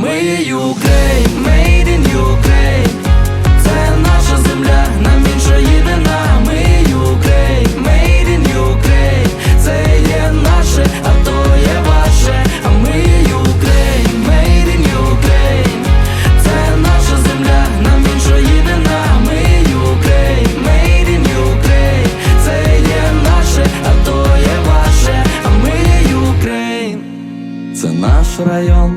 Ukraine, made in Ukraine. Це наша земля, нам інша єдина. Ми Ukraine, made in Ukraine. Це є наше, а то є ваше. А ми Ukraine, made in Ukraine. Це наша земля, нам інша єдина. Ми Ukraine, made in Ukraine. Це є наше, а то є ваше. А ми Ukraine це наш район,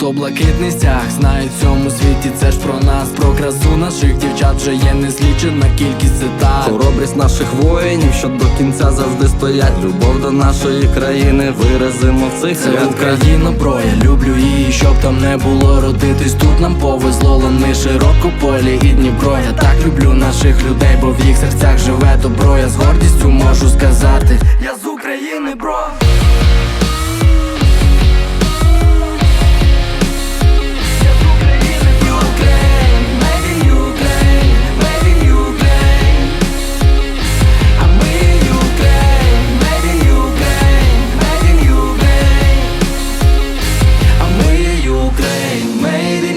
Жовто-блакитний стяг знають в цьому світі, це ж про нас, про красу наших дівчат вже є незлічена кількість цитат. Хоробрість наших воїнів, що до кінця завжди стоять. Любов до нашої країни виразимо в цих Це рядках. Україна, бро, я люблю її, щоб там не було родитись. Тут нам повезло лани широкополі і Дніпро. Я так люблю наших людей, бо в їх серцях живе добро. Я з гордістю можу сказати, я